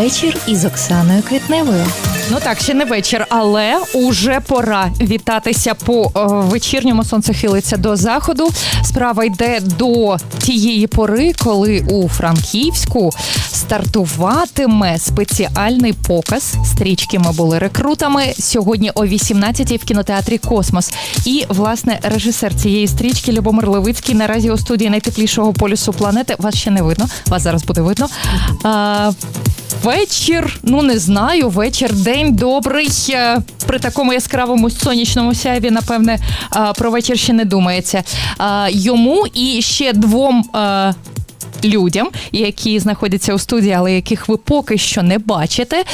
Вечір із Оксаною Квітневою. Ну так, ще не вечір, але уже пора вітатися по е, вечірньому сонце хилиться до заходу. Справа йде до тієї пори, коли у Франківську стартуватиме спеціальний показ стрічки. Ми були рекрутами сьогодні о 18-й в кінотеатрі Космос. І власне режисер цієї стрічки Любомир Левицький наразі у студії найтеплішого полюсу планети. Вас ще не видно, вас зараз буде видно. А, Вечір, ну не знаю, вечір, день добрий. Е, При такому яскравому сонячному сяйві, напевне, е, про вечір ще не думається. Е, Йому і ще двом. Людям, які знаходяться у студії, але яких ви поки що не бачите,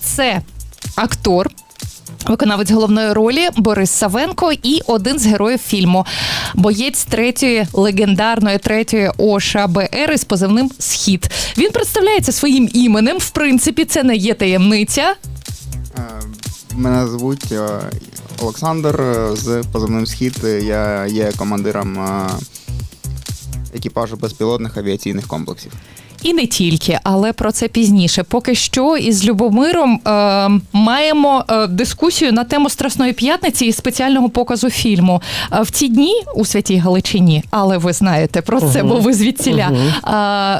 це актор. Виконавець головної ролі Борис Савенко і один з героїв фільму боєць третьої легендарної третьої ОШБР із позивним Схід. Він представляється своїм іменем. В принципі, це не є таємниця. Е, Мене звуть е, Олександр е, з позивним Схід. Я є командиром екіпажу безпілотних авіаційних комплексів. І не тільки, але про це пізніше. Поки що із Любомиром е, маємо е, дискусію на тему Страсної п'ятниці і спеціального показу фільму. Е, в ці дні у Святій Галичині, але ви знаєте про це, бо ви звідсіля.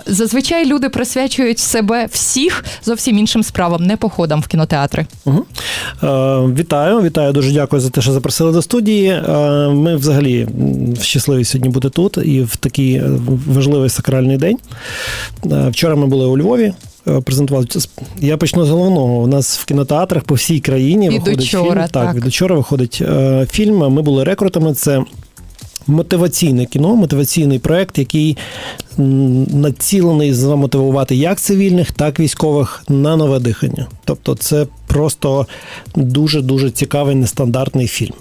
Е, зазвичай люди присвячують себе всіх зовсім іншим справам, не походам в кінотеатри. Угу. Е, вітаю, вітаю. Дуже дякую за те, що запросили до студії. Е, ми взагалі щасливі сьогодні бути тут і в такий важливий сакральний день. Е, вчора ми були у Львові. е, Презентували я почну з головного. У нас в кінотеатрах по всій країні Від виходить учора, фільм. так. від учора виходить е, фільм. Ми були рекрутами. Це мотиваційне кіно, мотиваційний проект, який націлений замотивувати як цивільних, так і військових на нове дихання. Тобто, це просто дуже дуже цікавий нестандартний фільм.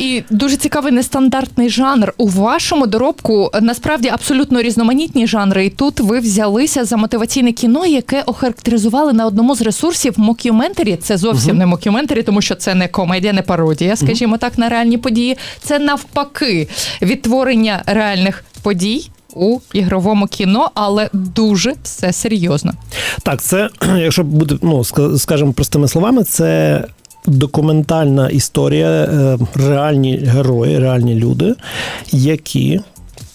І дуже цікавий нестандартний жанр. У вашому доробку насправді абсолютно різноманітні жанри. І тут ви взялися за мотиваційне кіно, яке охарактеризували на одному з ресурсів мокюментарі. Це зовсім не мокюментарі, тому що це не комедія, не пародія, скажімо так, на реальні події. Це навпаки відтворення реальних подій. У ігровому кіно, але дуже все серйозно. Так, це, якщо буде, ну, ска- скажемо простими словами, це документальна історія, е, реальні герої, реальні люди, які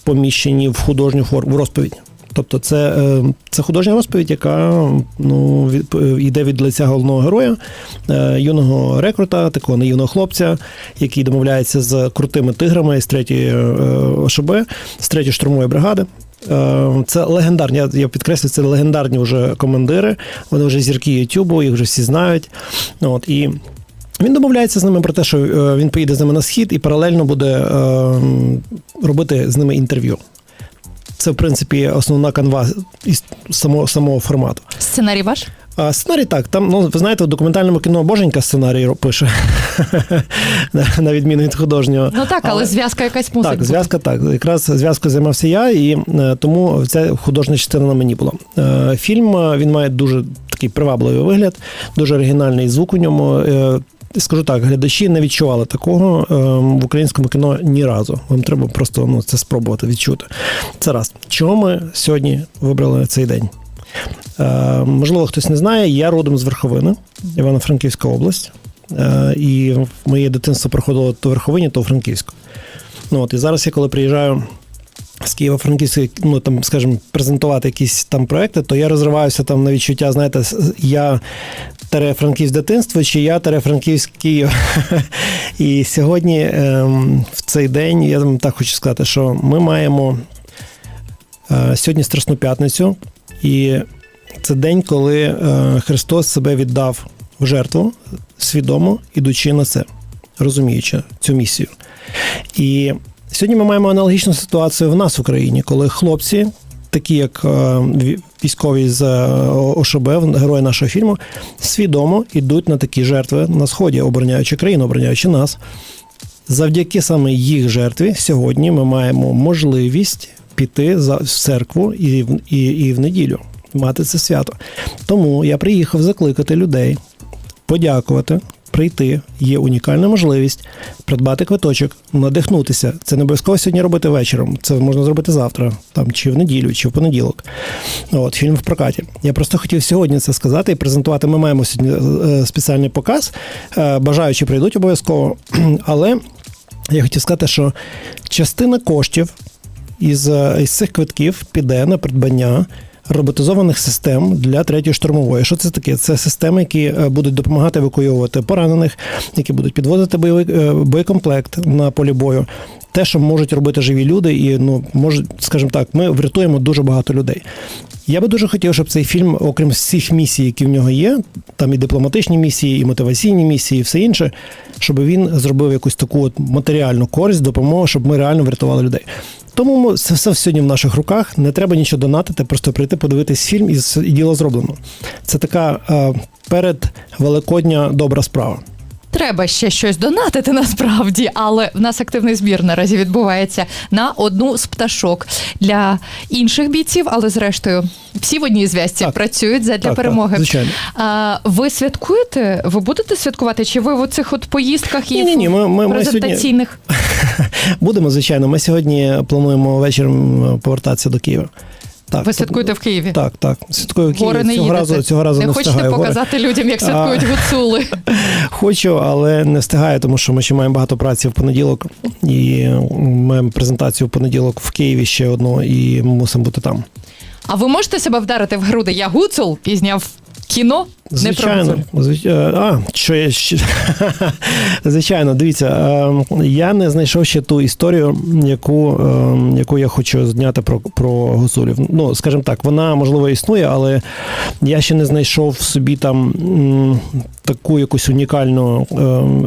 поміщені в художню форму, в розповідь. Тобто це, е, це художня розповідь, яка ну, від, е, йде від лиця головного героя, юного рекрута, такого наївного хлопця, який домовляється з крутими тиграми з третьої ОШБ, з третьої штурмової бригади. Це легендарні, я, я це легендарні вже командири. Вони вже зірки Ютубу, їх вже всі знають. От, і він домовляється з ними про те, що е, він поїде з ними на схід і паралельно буде е, робити з ними інтерв'ю. Це, в принципі, основна канва із самого, самого формату. Сценарій ваш? А сценарій так, там, ну, ви знаєте, в документальному кіно Боженька сценарій пише, на- відміну від художнього. Ну так, але, Але- зв'язка якась мусить Так, зв'язка так. Якраз зв'язкою займався я, і е, тому ця художня частина на мені була. Фільм він має дуже такий привабливий вигляд, дуже оригінальний звук у ньому. Скажу так, глядачі не відчували такого е, в українському кіно ні разу. Вам треба просто ну, це спробувати відчути. Це раз. Чого ми сьогодні вибрали цей день? Е, можливо, хтось не знає, я родом з Верховини, Івано-Франківська область. Е, і моє дитинство проходило то в Верховині, то в Франківську. Ну от і зараз я коли приїжджаю з Києва Франківська, ну там, скажімо, презентувати якісь там проекти, то я розриваюся там на відчуття, знаєте, я тере Франківськ дитинство, чи я тере Франківськ Київ. І сьогодні, ем, в цей день, я вам так хочу сказати, що ми маємо е, сьогодні Страсну п'ятницю, і це день, коли е, Христос себе віддав в жертву свідомо, ідучи на це, розуміючи цю місію. І сьогодні ми маємо аналогічну ситуацію в нас в Україні, коли хлопці, такі як е, військові з е, ОШБ, герої нашого фільму, свідомо йдуть на такі жертви на сході, обороняючи країну, обороняючи нас. Завдяки саме їх жертві сьогодні ми маємо можливість піти в церкву і, в- і, і в неділю мати це свято. Тому я приїхав закликати людей подякувати прийти, є унікальна можливість придбати квиточок, надихнутися. Це не обов'язково сьогодні робити вечором. Це можна зробити завтра, там чи в неділю, чи в понеділок. От фільм в прокаті. Я просто хотів сьогодні це сказати і презентувати. Ми маємо сьогодні е, спеціальний показ. Е, Бажаючі прийдуть обов'язково. Але я хотів сказати, що частина коштів із, е, із цих квитків піде на придбання роботизованих систем для третьої штурмової. Що це таке? Це системи, які е, будуть допомагати евакуювати поранених, які будуть підвозити е, боєкомплект на полі бою. Те, що можуть робити живі люди, і ну можуть, скажімо так, ми врятуємо дуже багато людей. Я би дуже хотів, щоб цей фільм, окрім всіх місій, які в нього є, там і дипломатичні місії, і мотиваційні місії, і все інше, щоб він зробив якусь таку от матеріальну користь, допомогу, щоб ми реально врятували людей. Тому це все сьогодні в наших руках. Не треба нічого донатити, просто прийти подивитись фільм і, діло зроблено. Це така е, передвеликодня добра справа. Треба ще щось донатити насправді, але в нас активний збір наразі відбувається на одну з пташок для інших бійців, але зрештою всі в одній зв'язці Так. працюють задля Так, так, перемоги. звичайно. А, ви святкуєте? Ви будете святкувати? Чи ви в оцих от поїздках і Ні-ні-ні, ми- ми- ми сьогодні- презентаційних? Будемо, звичайно. Ми сьогодні плануємо вечором повертатися до Києва. Так, Ви святкуєте в Києві? Так, так. Святкую в Києві. Гори не Цього їдете? разу, цього разу не, не хочете встигаю. в гори. показати людям, як святкують гуцули? Хочу, але не встигаю, тому що ми ще маємо багато праці в понеділок. І маємо презентацію в понеділок в Києві ще одну, і мусимо бути там. А ви можете себе вдарити в груди? Я гуцул пізняв кіно. Звичайно, гуцул. звич... е, а, що я ще... Звичайно, дивіться, е, я не знайшов ще ту історію, яку, е, яку я хочу зняти про, про гуцулів. Ну, скажімо так, вона можливо існує, але я ще не знайшов в собі там таку якусь унікальну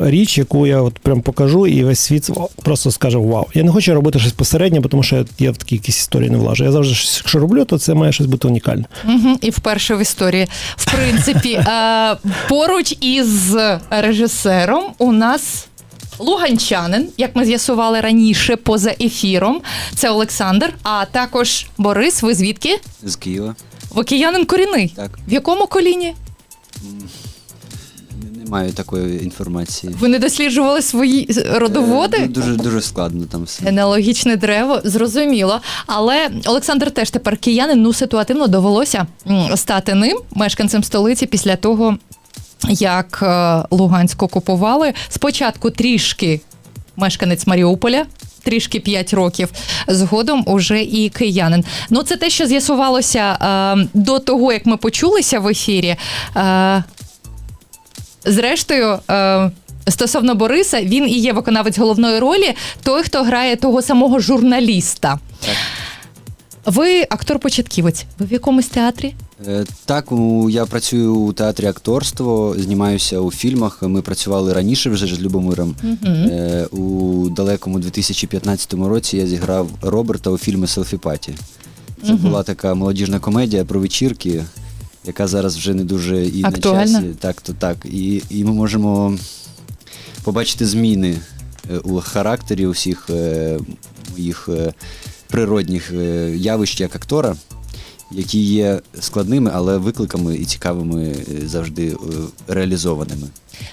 річ, яку я от прям покажу, і весь світ просто скаже вау. Я не хочу робити щось посереднє, тому що я в такі якісь історії не влажу. Я завжди, якщо роблю, то це має щось бути унікальне. Угу, і вперше в історії. В принципі, е, поруч із режисером у нас. Луганчанин, як ми з'ясували раніше поза ефіром, це Олександр. А також Борис. Ви звідки? З Києва. Ви киянин корінний. Так. В якому коліні? Маю такої інформації. Ви не досліджували свої Е, родоводи? ду- Дуже дуже складно там все. Генеалогічне дерево, зрозуміло. Але Олександр теж тепер киянин, ну ситуативно довелося стати ним, мешканцем столиці, після того, як е, Луганськ окупували. Спочатку трішки мешканець Маріуполя. Трішки 5 років згодом уже і киянин. Ну, це те, що з'ясувалося е, до того, як ми почулися в ефірі. Е, Зрештою, е, стосовно Бориса, він і є виконавець головної ролі, той, хто грає того самого журналіста. Так. Ви актор-початківець. Ви в якомусь театрі? Е, Так, у- я працюю у театрі акторство, знімаюся у фільмах. Ми працювали раніше вже з Любомиром. Е, У далекому 2015 році я зіграв Роберта у фільмі Селфіпаті. Це була така молодіжна комедія про вечірки, яка зараз вже не дуже і Актуальна? на часі. Так, то так. І, і ми можемо побачити зміни е, у характері усіх е, моїх е, природних явищ як актора, які є складними, але викликами і цікавими е, завжди е, реалізованими.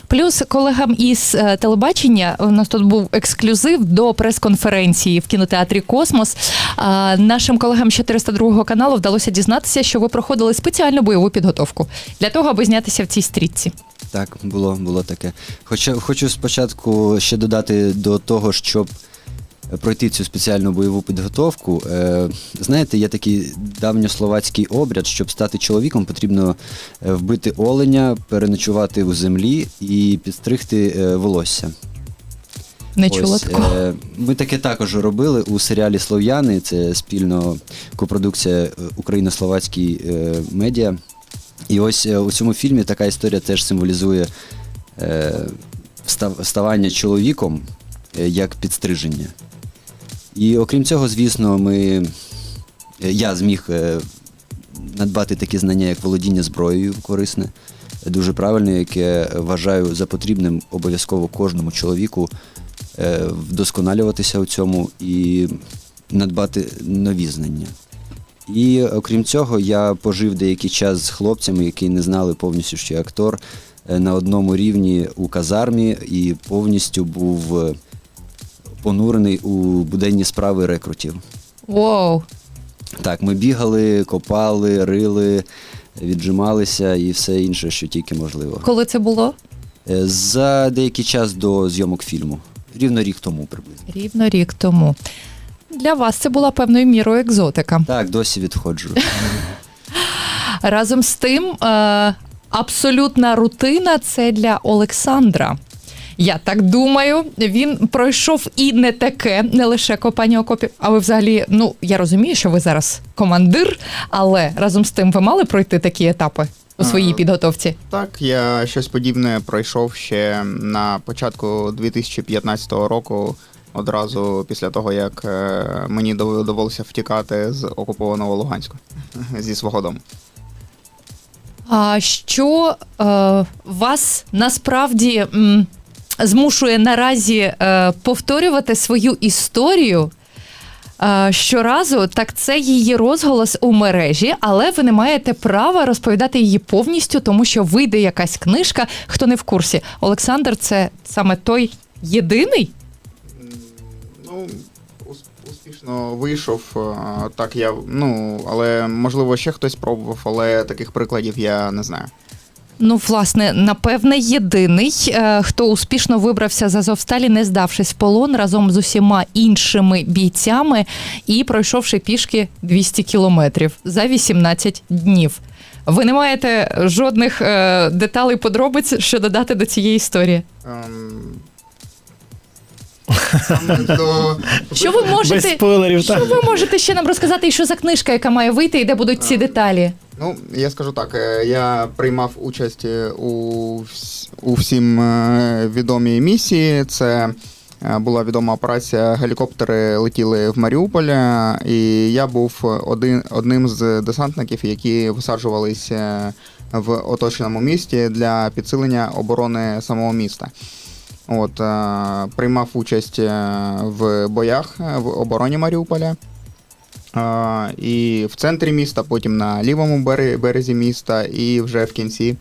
Плюс колегам із е, телебачення у нас тут був ексклюзив до прес-конференції в кінотеатрі Космос. Нашим колегам з 402 каналу вдалося дізнатися, що ви проходили спеціальну бойову підготовку для того, аби знятися в цій стрічці. Так, було, було таке. Хоча хочу спочатку ще додати до того, щоб пройти цю спеціальну бойову підготовку. Е, знаєте, є такий давньословацький обряд, щоб стати чоловіком, потрібно е, вбити оленя, переночувати у землі і підстригти е, волосся. Не чула Ось, такого. е, Ми таке також робили у серіалі Слов'яни. Це спільно копродукція україно-словацький е, медіа. І ось у цьому фільмі така історія теж символізує ставання чоловіком як підстриження. І окрім цього, звісно, ми, е, я зміг е, надбати такі знання, як володіння зброєю корисне, дуже правильне, яке вважаю за потрібним обов'язково кожному чоловіку е, вдосконалюватися у цьому і надбати нові знання. І окрім цього, я пожив деякий час з хлопцями, які не знали повністю, що я актор. на одному рівні у казармі і повністю був понурений у буденні справи рекрутів. Воу. Так, ми бігали, копали, рили, віджималися і все інше, що тільки можливо. Коли це було? Е, За деякий час до зйомок фільму. Рівно рік тому приблизно. Рівно рік тому. Для вас це була певною мірою екзотика. Так, досі відходжу. Разом з тим, е, абсолютна рутина це для Олександра. Я так думаю, він пройшов і не таке, не лише копання окопів. А ви взагалі, ну я розумію, що ви зараз командир, але разом з тим ви мали пройти такі етапи у своїй А. підготовці. Так, я щось подібне пройшов ще на початку 2015 року, одразу після того, як е, мені дов- довелося втікати з окупованого Луганську зі свого дому. А що е, вас насправді м, змушує наразі е, повторювати свою історію? е, Щоразу, так це її розголос у мережі, але ви не маєте права розповідати її повністю, тому що вийде якась книжка. Хто не в курсі, Олександр, це саме той єдиний. Ну, ус- успішно вийшов. е, Так, я, ну, але можливо ще хтось пробував, але таких прикладів я не знаю. Ну, власне, напевне, єдиний, е, хто успішно вибрався з Азовсталі, не здавшись в полон разом з усіма іншими бійцями і пройшовши пішки 200 кілометрів за 18 днів. Ви не маєте жодних е, деталей подробиць, що додати до цієї історії. Ем, саме до- Що ви Без можете, спойлерів, так. що ви можете ще нам розказати, і що за книжка, яка має вийти, і де будуть ці деталі? Ну, я скажу так, е, я приймав участь е, у, вс- у всім е, відомій місії. Це е, була відома операція. Гелікоптери летіли в Маріуполь, е, і я був один, одним з десантників, які висаджувалися в оточеному місті для підсилення оборони самого міста. От, е, приймав участь е, в боях е, в обороні Маріуполя. І в центрі міста, потім на лівому березі міста, і вже в кінці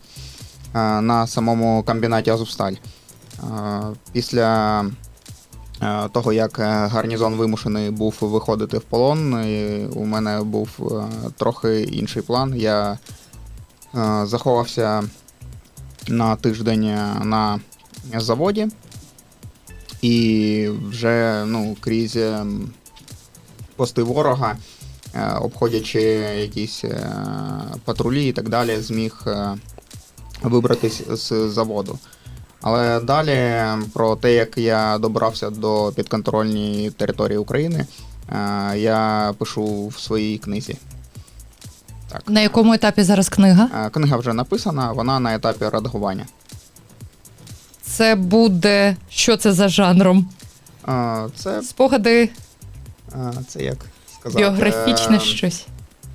на самому комбінаті Азовсталь. Після того, як гарнізон вимушений був виходити в полон, у мене був трохи інший план. Я заховався на тиждень на заводі, і вже ну, крізь. ем, пости ворога, е, обходячи якісь е, патрулі і так далі, зміг е, вибратись з заводу. Але далі про те, як я добрався до підконтрольної території України, е, я пишу в своїй книзі. Так. На якому етапі зараз книга? Е, Книга вже написана, вона на етапі редагування. Це буде що це за жанром? Е, Це, Спогади е, це як сказати. біографічне е, щось.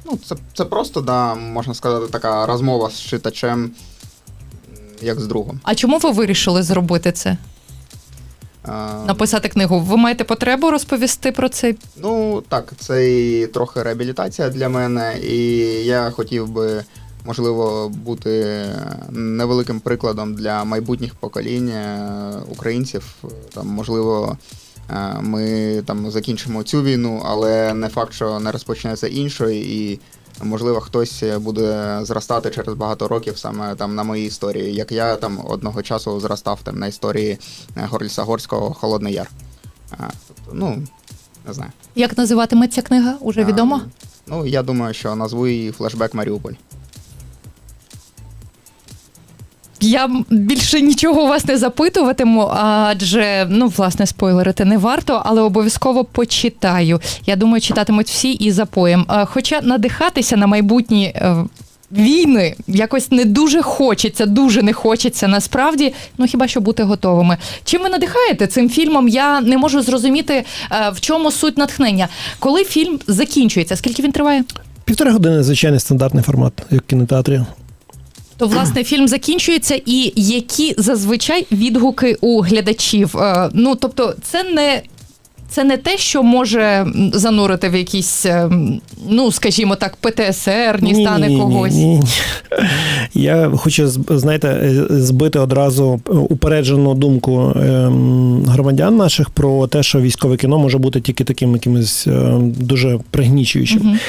Ну, це, це просто, да, можна сказати, така розмова з читачем, м, як з другом. А чому ви вирішили зробити це? Написати книгу? Ви маєте потребу розповісти про це? Ну, так, це і трохи реабілітація для мене, і я хотів би, можливо, бути невеликим прикладом для майбутніх поколінь е, українців. Там, можливо, е, ми там закінчимо цю війну, але не факт, що не розпочнеться іншої, і можливо хтось буде зростати через багато років саме там на моїй історії, як я там одного часу зростав там на історії е, Горліса Горського Холодний Яр. Тобто, ну, не знаю. Як називатиметься книга? Уже відомо? А, ну, я думаю, що назву її флешбек Маріуполь. Я більше нічого у вас не запитуватиму, адже ну власне спойлерити не варто, але обов'язково почитаю. Я думаю, читатимуть всі і запоєм. Хоча надихатися на майбутні. е, Війни якось не дуже хочеться, дуже не хочеться насправді. Ну хіба що бути готовими. Чим ви надихаєте цим фільмом? Я не можу зрозуміти, е, в чому суть натхнення. Коли фільм закінчується, скільки він триває? Півтори години звичайний стандартний формат, як в кінотеатрі. То власне фільм закінчується, і які зазвичай відгуки у глядачів? Е, Ну тобто, це не. це не те, що може занурити в якісь, ем, ну скажімо так, ПТСР, ні стане когось. Ні, ні, ні. Я хочу, знаєте, е, збити одразу упереджену думку ем, громадян наших про те, що військове кіно може бути тільки таким якимось ем, дуже пригнічуючим. Мгм.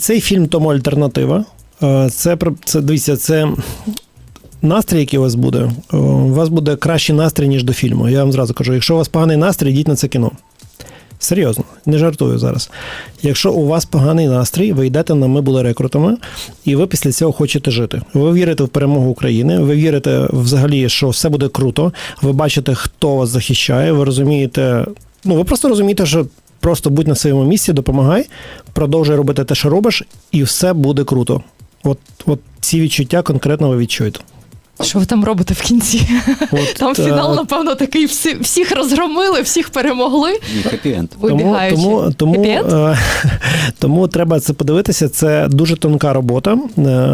Цей фільм тому альтернатива. Е, Це, це дивіться, це. Настрій, який у вас буде, е, у вас буде кращий настрій, ніж до фільму. Я вам зразу кажу, якщо у вас поганий настрій, йдіть на це кіно. Серйозно, не жартую зараз. Якщо у вас поганий настрій, ви йдете на ми були рекрутами, і ви після цього хочете жити. Ви вірите в перемогу України, ви вірите взагалі, що все буде круто. Ви бачите, хто вас захищає, ви розумієте. Ну, ви просто розумієте, що просто будь на своєму місці, допомагай, продовжуй робити те, що робиш, і все буде круто. От, от ці відчуття конкретно ви відчуєте. Що ви там робите в кінці? От, Там фінал, е, напевно, такий всі, всіх розгромили, всіх перемогли. Хеппі-енд. Тому, тому, тому, е, тому треба це подивитися. Це дуже тонка робота. Е,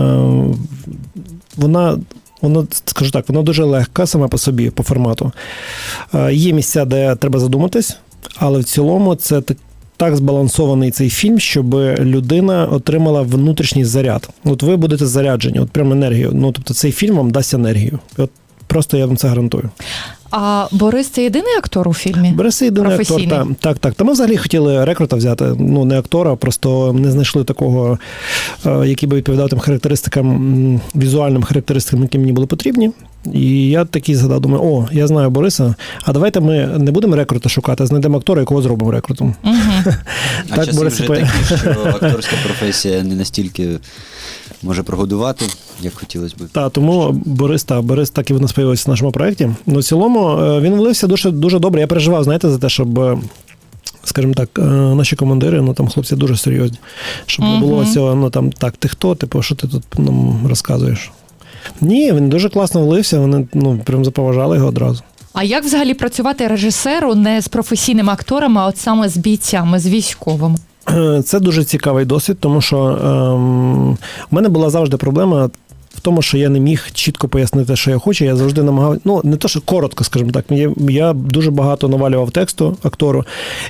Вона. Воно, скажу так, вона дуже легка сама по собі, по формату. Е, Є місця, де треба задуматись, але в цілому це так, так збалансований цей фільм, щоб людина отримала внутрішній заряд. От ви будете заряджені, от прям енергію. Ну, тобто цей фільм вам дасть енергію. От просто я вам це гарантую. А Борис це єдиний актор у фільмі? Береси єдиний актор. Професійний. Так, так. Та ми взагалі хотіли рекрута взяти. Ну, не актора, просто не знайшли такого, е, який би відповідав тим характеристикам, візуальним характеристикам, які мені були потрібні. І я такий згадав, думаю, о, я знаю Бориса, а давайте ми не будемо рекрута шукати, а знайдемо актора, якого зробимо рекрутом. Угу. А Так, часи Борис, вже по- такі, що акторська професія не настільки може прогодувати, як хотілося б. Та тому Борис, та Борис так і в нас появився в нашому проєкті. Ну, в цілому е, він влився дуже дуже добре. Я переживав, знаєте, за те, щоб. е, Скажімо так, е, наші командири, ну там хлопці дуже серйозні. Щоб не було цього, ну там так, ти хто, типу, що ти тут нам розказуєш? Ні, він дуже класно влився, вони ну прям заповажали його одразу. А як взагалі працювати режисеру не з професійними акторами, а от саме з бійцями, з військовими? Це дуже цікавий досвід, тому що ем, у мене була завжди проблема. В тому, що я не міг чітко пояснити, що я хочу, я завжди намагав, ну не то, що коротко, скажімо так. Я, я дуже багато навалював тексту актору.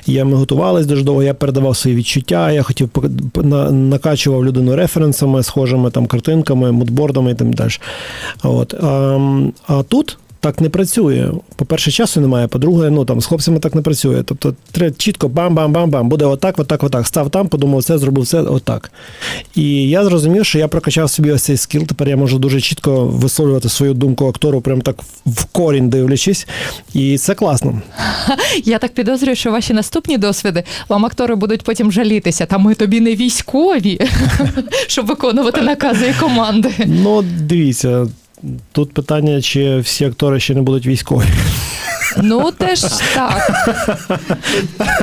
Я ми готувалися дуже довго, я передавав свої відчуття. Я хотів на, накачував людину референсами, схожими там картинками, мудбордами і так далі. От а, а тут. Так не працює. По-перше, часу немає. По-друге, ну там з хлопцями так не працює. Тобто, треба чітко бам-бам-бам-бам. Буде отак, отак, отак. Став там, подумав, це зробив це отак. І я зрозумів, що я прокачав собі ось цей скіл. Тепер я можу дуже чітко висловлювати свою думку актору, прям так в корінь дивлячись. І це класно. Я так підозрюю, що ваші наступні досвіди вам актори будуть потім жалітися. Та ми тобі не військові, щоб виконувати накази і команди. Ну, дивіться. Тут питання, чи всі актори ще не будуть військові. Ну теж так.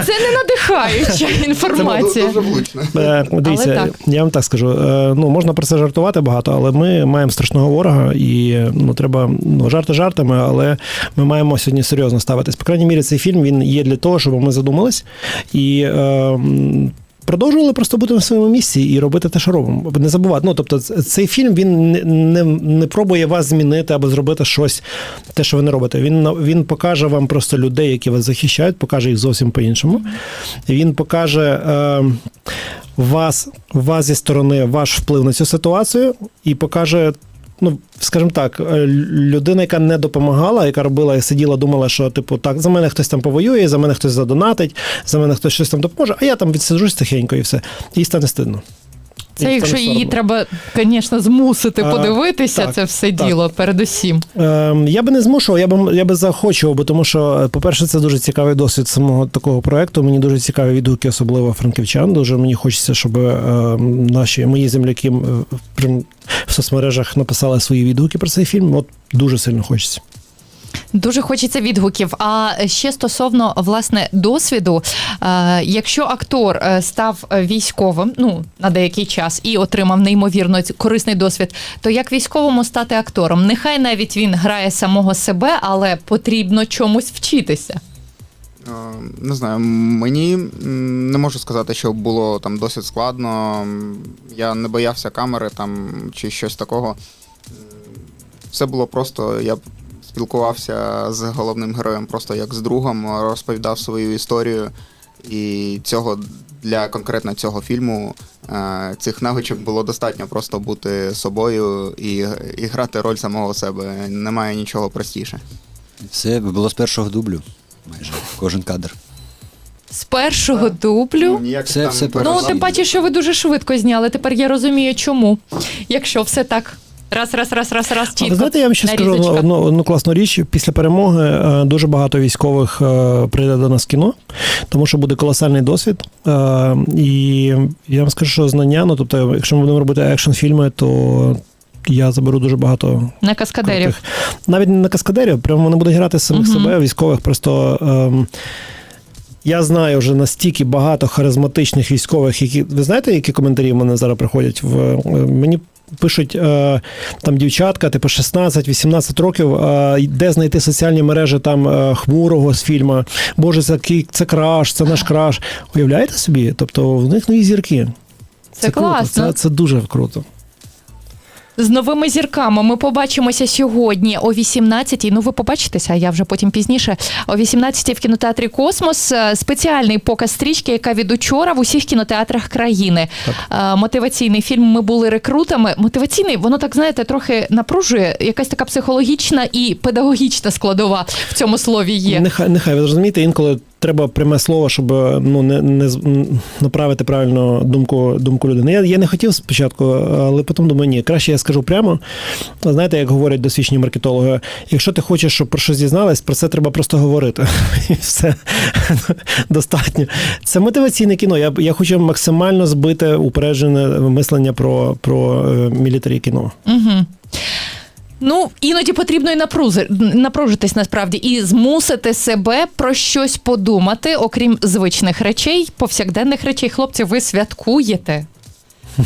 Це не надихаюча інформація. Це дуже влучно. Е, Дивіться, Але так. я вам так скажу. е, Ну можна про це жартувати багато, але ми маємо страшного ворога, і ну треба ну жарти жартами, але ми маємо сьогодні серйозно ставитись. По крайній мірі, цей фільм він є для того, щоб ми задумались і. Е, м, Продовжували просто бути на своєму місці і робити те, що робимо. Не забувати. Ну, тобто, цей фільм він не, не, не пробує вас змінити або зробити щось, те, що ви не робите. Він він покаже вам просто людей, які вас захищають, покаже їх зовсім по-іншому. Він покаже е, вас, вас зі сторони, ваш вплив на цю ситуацію, і покаже. Ну, скажімо так, е, людина, яка не допомагала, яка робила сиділа, думала, що типу, так, за мене хтось там повоює, за мене хтось задонатить, за мене хтось щось там допоможе, а я там відсиджусь тихенько і все. Їй стане стидно. Це якщо її треба, звісно, змусити А, подивитися, так, це все так. діло, передусім. Ем, я би не змушував, я би я би захочував, бо тому що, е, по-перше, це дуже цікавий досвід самого такого проекту. Мені дуже цікаві відгуки, особливо франківчан. Дуже мені хочеться, щоб е, наші мої земляки е, в соцмережах написали свої відгуки про цей фільм. От дуже сильно хочеться. Дуже хочеться відгуків. А ще стосовно власне досвіду, е, якщо актор е, став військовим, ну на деякий час і отримав неймовірно корисний досвід, то як військовому стати актором? Нехай навіть він грає самого себе, але потрібно чомусь вчитися. Е, Не знаю, мені не можу сказати, що було там досить складно. Я не боявся камери там чи щось такого. Все було просто. Я спілкувався з головним героєм просто як з другом, розповідав свою історію. І цього для конкретно цього фільму е, цих навичок було достатньо просто бути собою і, і грати роль самого себе. Немає нічого простіше. Все було з першого дублю. Майже кожен кадр. З першого дублю. Ніяких Все- там все Ну, тим паче, що ви дуже швидко зняли. Тепер я розумію, чому. Якщо все так. Раз, раз, раз, раз, раз, А чітко. ви знаєте, я вам ще скажу одну, одну класну річ. Після перемоги е, дуже багато військових е, прийде до нас кіно, тому що буде колосальний досвід. Е, І я вам скажу, що знання, ну тобто, якщо ми будемо робити екшн-фільми, то я заберу дуже багато На каскадерів. крутих. Навіть не на каскадерів, прямо вони будуть грати самих Мгм. себе, військових. Просто ем, я знаю вже настільки багато харизматичних військових, які. Ви знаєте, які коментарі в мене зараз приходять? В, мені пишуть е, там дівчатка, типу 16-18 років, е, де знайти соціальні мережі там е, хмурого з фільму. Боже, це, це краш, це наш краш. Уявляєте собі? Тобто в них нові зірки. Це класно. Це, це дуже круто. З новими зірками ми побачимося сьогодні о 18-й. Ну, ви побачитеся, а я вже потім пізніше. О 18-й в кінотеатрі Космос Е, спеціальний показ стрічки, яка від учора в усіх кінотеатрах країни. Е, Мотиваційний фільм Ми були рекрутами. Мотиваційний, воно так знаєте, трохи напружує. Якась така психологічна і педагогічна складова в цьому слові є. Нехай, нехай ви розумієте, інколи треба пряме слово, щоб ну, не, не направити правильно думку, думку людини. Я, я не хотів спочатку, але потім думаю, ні, краще я скажу прямо. Знаєте, як говорять досвідчені маркетологи, якщо ти хочеш, щоб про щось дізнались, про це треба просто говорити. І все достатньо. Це мотиваційне кіно. Я, я хочу максимально збити упереджене мислення про, про е, мілітарі кіно. Угу. Ну, іноді потрібно і напрузи, напружитись насправді і змусити себе про щось подумати, окрім звичних речей, повсякденних речей. Хлопці, ви святкуєте?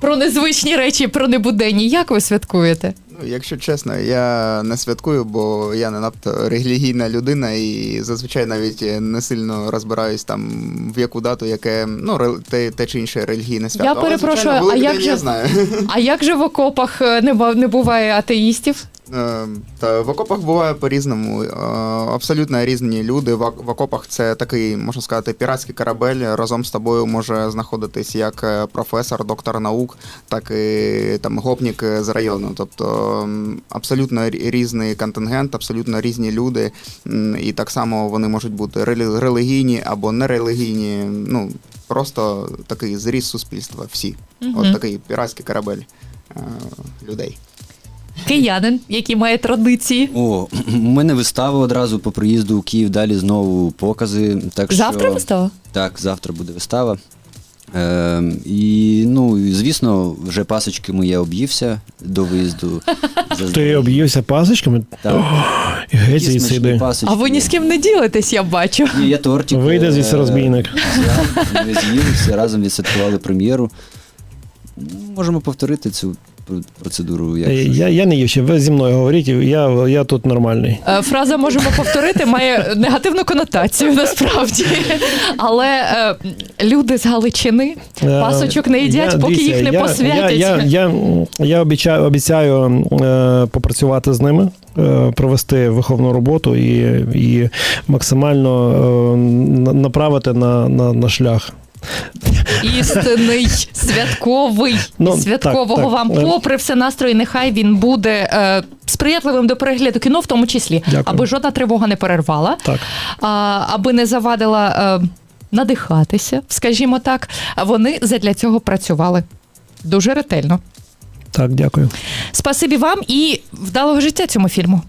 Про незвичні речі, про небуденні. Як ви святкуєте? Якщо чесно, я не святкую, бо я не надто релігійна людина і зазвичай навіть не сильно розбираюсь там в яку дату, яке ну те, те чи інше релігійне свято. Я Але, перепрошую, звичайно, а як же- я знаю. А як же в окопах е, не не буває атеїстів? Е, Та в окопах буває по-різному. Е, Абсолютно різні люди. В окопах це такий, можна сказати, піратський корабель. Разом з тобою може знаходитись як е, професор, доктор наук, так і там гопнік з району. Тобто абсолютно різний контингент, абсолютно різні люди. І так само вони можуть бути релі- релігійні або нерелігійні. Ну просто такий зріз суспільства. Всі. Мгм. От такий піратський корабель людей. Киянин, який має традиції. О, у мене вистава одразу по приїзду у Київ, далі знову покази. Так Завтра що, вистава? Так, завтра буде вистава. Е, і, ну, звісно, вже пасочками я об'ївся до виїзду. Ти об'ївся пасочками? Так. І геть Такі звідси смачні йди. пасочки. А ви ні з ким не ділитесь, я бачу. Ні, я тортик. Вийде е, звідси розбійник. взяв, Ми з'їли, всі разом відсвяткували прем'єру. Ну, Можемо повторити цю процедуру. Е, Якщо Я, я не їв ще, ви зі мною говоріть, я, я тут нормальний. Е, Фраза можемо повторити має негативну конотацію насправді. Але е, люди з Галичини пасочок не їдять, Я- поки їх не я, посвятять. Я, я, я, я обіцяю, обіцяю е, попрацювати з ними, е, провести виховну роботу і, і максимально е, направити на, на, на шлях. Істинний, святковий, Ну, святкового так, так. вам, попри все настрої, нехай він буде е, сприятливим до перегляду кіно, в тому числі, Дякую. аби жодна тривога не перервала, Так. а, аби не завадила е, надихатися, скажімо так. Вони задля цього працювали дуже ретельно. Так, дякую. Спасибі вам і вдалого життя цьому фільму.